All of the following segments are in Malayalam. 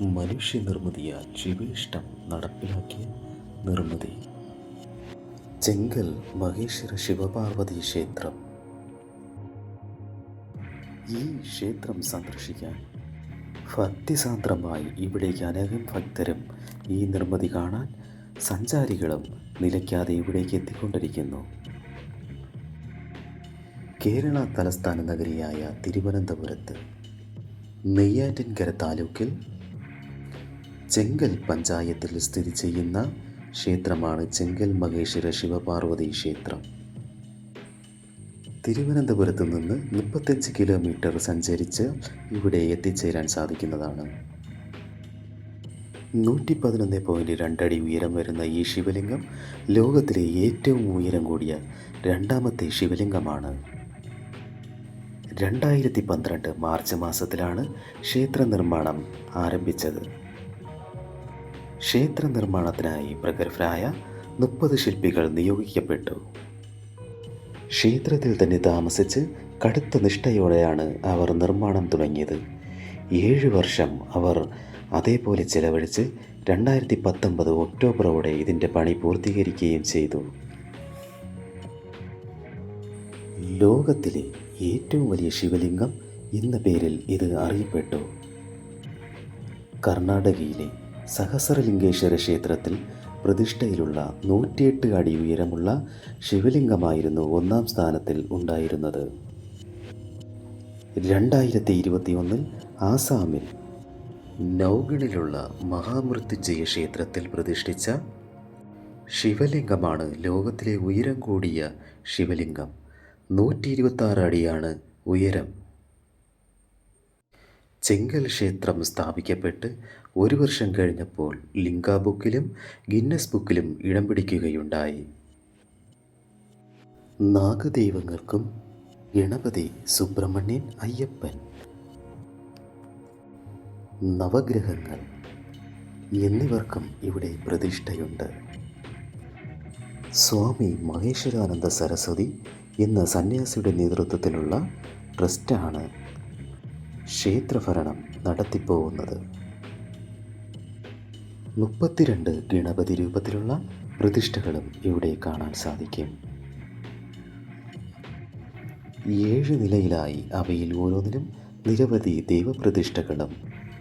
മനുഷ്യനിർമ്മിതിയാൽ ജീവേഷ്ടം നടപ്പിലാക്കിയ നിർമ്മിതി. ചെങ്കൽ മഹേശ്വര ശിവപാർവതി ക്ഷേത്രം. ഈ ക്ഷേത്രം സന്ദർശിക്കാൻ ഭക്തിസാന്ദ്രമായി ഇവിടേക്ക് അനേകം ഭക്തരും ഈ നിർമ്മിതി കാണാൻ സഞ്ചാരികളും നിലയ്ക്കാതെ ഇവിടേക്ക് എത്തിക്കൊണ്ടിരിക്കുന്നു. കേരള തലസ്ഥാന നഗരിയായ തിരുവനന്തപുരത്ത് നെയ്യാറ്റിൻകര താലൂക്കിൽ ചെങ്കൽ പഞ്ചായത്തിൽ സ്ഥിതി ചെയ്യുന്ന ക്ഷേത്രമാണ് ചെങ്കൽ മഹേശ്വര ശിവപാർവതി ക്ഷേത്രം. തിരുവനന്തപുരത്ത് നിന്ന് മുപ്പത്തഞ്ച് കിലോമീറ്റർ സഞ്ചരിച്ച് ഇവിടെ എത്തിച്ചേരാൻ സാധിക്കുന്നതാണ്. നൂറ്റി പതിനൊന്ന് പോയിന്റ് രണ്ടടി ഉയരം വരുന്ന ഈ ശിവലിംഗം ലോകത്തിലെ ഏറ്റവും ഉയരം കൂടിയ രണ്ടാമത്തെ ശിവലിംഗമാണ്. രണ്ടായിരത്തി പന്ത്രണ്ട് മാർച്ച് മാസത്തിലാണ് ക്ഷേത്ര നിർമ്മാണം ആരംഭിച്ചത്. ക്ഷേത്ര നിർമ്മാണത്തിനായി പ്രഗത്ഭരായ മുപ്പത് ശില്പികൾ നിയോഗിക്കപ്പെട്ടു. ക്ഷേത്രത്തിൽ തന്നെ താമസിച്ച് കടുത്ത നിഷ്ഠയോടെയാണ് അവർ നിർമ്മാണം തുടങ്ങിയത്. ഏഴ് വർഷം അവർ അതേപോലെ ചെലവഴിച്ച് രണ്ടായിരത്തി പത്തൊമ്പത് ഒക്ടോബറോടെ ഇതിന്റെ പണി പൂർത്തീകരിക്കുകയും ചെയ്തു. ലോകത്തിലെ ഏറ്റവും വലിയ ശിവലിംഗം എന്ന പേരിൽ ഇത് അറിയപ്പെട്ടു. കർണാടകയിലെ സഹസ്രലിംഗേശ്വര ക്ഷേത്രത്തിൽ പ്രതിഷ്ഠയിലുള്ള നൂറ്റിയെട്ട് അടി ഉയരമുള്ള ശിവലിംഗമായിരുന്നു ഒന്നാം സ്ഥാനത്തിൽ ഉണ്ടായിരുന്നത്. രണ്ടായിരത്തി ഇരുപത്തിയൊന്നിൽ ആസാമിൽ നൗഗണിലുള്ള മഹാമൃത്യുഞ്ജയ ക്ഷേത്രത്തിൽ പ്രതിഷ്ഠിച്ച ശിവലിംഗമാണ് ലോകത്തിലെ ഉയരം കൂടിയ ശിവലിംഗം. നൂറ്റി ഇരുപത്തി അടിയാണ് ഉയരം. ചെങ്കൽ ക്ഷേത്രം സ്ഥാപിക്കപ്പെട്ട് ഒരു വർഷം കഴിഞ്ഞപ്പോൾ ലിങ്ക ബുക്കിലും ഗിന്നസ് ബുക്കിലും ഇടം പിടിക്കുകയുണ്ടായി. നാഗദൈവങ്ങൾക്കും ഗണപതി സുബ്രഹ്മണ്യൻ അയ്യപ്പൻ. നവഗ്രഹങ്ങൾ എന്നിവർക്കും ഇവിടെ പ്രതിഷ്ഠയുണ്ട്. സ്വാമി മഹേശ്വരാനന്ദ സരസ്വതി എന്ന സന്യാസിയുടെ നേതൃത്വത്തിലുള്ള ട്രസ്റ്റാണ് ക്ഷേത്രഭരണം നടത്തിപ്പോകുന്നത്. മുപ്പത്തിരണ്ട് ഗണപതി രൂപത്തിലുള്ള പ്രതിഷ്ഠകളും ഇവിടെ കാണാൻ സാധിക്കും. ഏഴ് നിലയിലായി അവയിൽ ഓരോന്നിലും നിരവധി ദൈവപ്രതിഷ്ഠകളും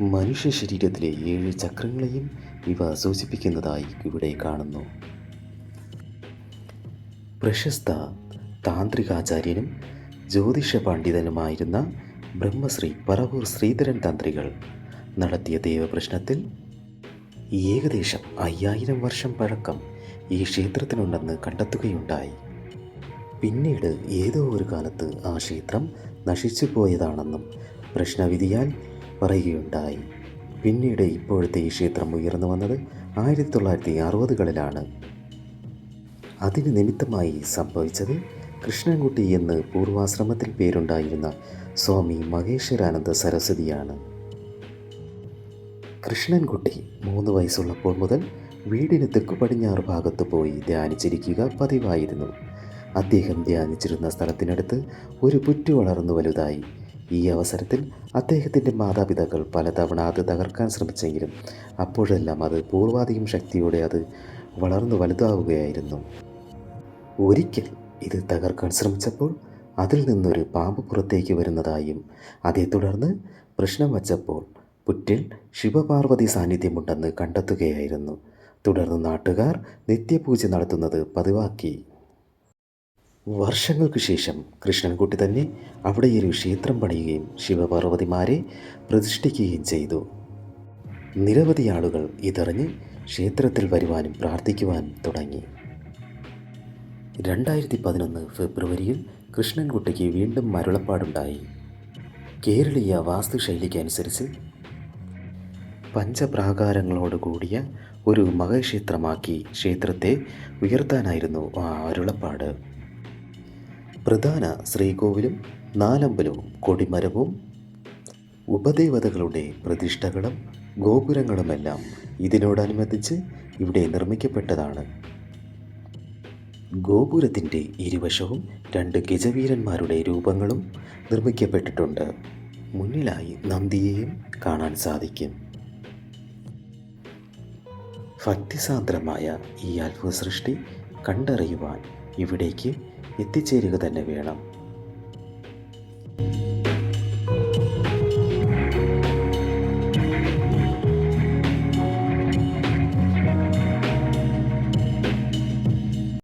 മനുഷ്യ ശരീരത്തിലെ ഏഴ് ചക്രങ്ങളെയും ഇവ സൂചിപ്പിക്കുന്നതായി ഇവിടെ കാണുന്നു. പ്രശസ്ത താന്ത്രികാചാര്യനും ജ്യോതിഷ പണ്ഡിതനുമായിരുന്ന ബ്രഹ്മശ്രീ പറവൂർ ശ്രീധരൻ തന്ത്രികൾ നടത്തിയ ദൈവപ്രശ്നത്തിൽ ഏകദേശം അയ്യായിരം വർഷം പഴക്കം ഈ ക്ഷേത്രത്തിനുണ്ടെന്ന് കണ്ടെത്തുകയുണ്ടായി. പിന്നീട് ഏതോ ഒരു കാലത്ത് ആ ക്ഷേത്രം നശിച്ചു പോയതാണെന്നും പ്രശ്നവിധിയാൽ പറയുകയുണ്ടായി. പിന്നീട് ഇപ്പോഴത്തെ ഈ ക്ഷേത്രം ഉയർന്നു വന്നത് ആയിരത്തി തൊള്ളായിരത്തി അറുപതുകളിലാണ് അതിന് നിമിത്തമായി സംഭവിച്ചത് കൃഷ്ണൻകുട്ടി എന്ന് പൂർവാശ്രമത്തിൽ പേരുണ്ടായിരുന്ന സ്വാമി മഹേശ്വരാനന്ദ സരസ്വതിയാണ്. കൃഷ്ണൻകുട്ടി മൂന്ന് വയസ്സുള്ളപ്പോൾ മുതൽ വീടിന് തെക്കു പടിഞ്ഞാറ് ഭാഗത്ത് പോയി ധ്യാനിച്ചിരിക്കുക പതിവായിരുന്നു. അദ്ദേഹം ധ്യാനിച്ചിരുന്ന സ്ഥലത്തിനടുത്ത് ഒരു പുറ്റു വളർന്നു വലുതായി. ഈ അവസരത്തിൽ അദ്ദേഹത്തിന്റെ മാതാപിതാക്കൾ പലതവണ അത് തകർക്കാൻ ശ്രമിച്ചെങ്കിലും അപ്പോഴെല്ലാം അത് പൂർവാധികം ശക്തിയോടെ അത് വളർന്നു വലുതാവുകയായിരുന്നു. ഒരിക്കൽ ഇത് തകർക്കാൻ ശ്രമിച്ചപ്പോൾ അതിൽ നിന്നൊരു പാമ്പ് പുറത്തേക്ക് വരുന്നതായും അതേ തുടർന്ന് പ്രശ്നം വച്ചപ്പോൾ പുറ്റിൽ ശിവപാർവതി സാന്നിധ്യമുണ്ടെന്ന് കണ്ടെത്തുകയായിരുന്നു. തുടർന്ന് നാട്ടുകാർ നിത്യപൂജ നടത്തുന്നത് പതിവാക്കി. വർഷങ്ങൾക്ക് ശേഷം കൃഷ്ണൻകുട്ടി തന്നെ അവിടെ ഒരു ക്ഷേത്രം പണിയുകയും ശിവപാർവതിമാരെ പ്രതിഷ്ഠിക്കുകയും ചെയ്തു. നിരവധി ആളുകൾ ഇതറിഞ്ഞ് ക്ഷേത്രത്തിൽ വരുവാനും പ്രാർത്ഥിക്കുവാനും തുടങ്ങി. രണ്ടായിരത്തി പതിനൊന്ന് ഫെബ്രുവരിയിൽ കൃഷ്ണൻകുട്ടിക്ക് വീണ്ടും മരുളപ്പാടുണ്ടായി. കേരളീയ വാസ്തുശൈലിക്കനുസരിച്ച് പഞ്ചപ്രാകാരങ്ങളോടുകൂടിയ കൂടിയ ഒരു മഹക്ഷേത്രമാക്കി ക്ഷേത്രത്തെ ഉയർത്താനായിരുന്നു ആ അരുളപ്പാട്. പ്രധാന ശ്രീകോവിലും നാലമ്പലവും കൊടിമരവും ഉപദേവതകളുടെ പ്രതിഷ്ഠകളും ഗോപുരങ്ങളുമെല്ലാം ഇതിനോടനുബന്ധിച്ച് ഇവിടെ നിർമ്മിക്കപ്പെട്ടതാണ്. ഗോപുരത്തിന്റെ ഇരുവശവും രണ്ട് ഗജവീരന്മാരുടെ രൂപങ്ങളും നിർമ്മിക്കപ്പെട്ടിട്ടുണ്ട്. മുന്നിലായി നന്ദിയെയും കാണാൻ സാധിക്കും. ഭക്തിസാന്ദ്രമായ ഈ അത്ഭുത സൃഷ്ടി കണ്ടറിയുവാൻ ഇവിടേക്ക് എത്തിച്ചേരുക തന്നെ വേണം.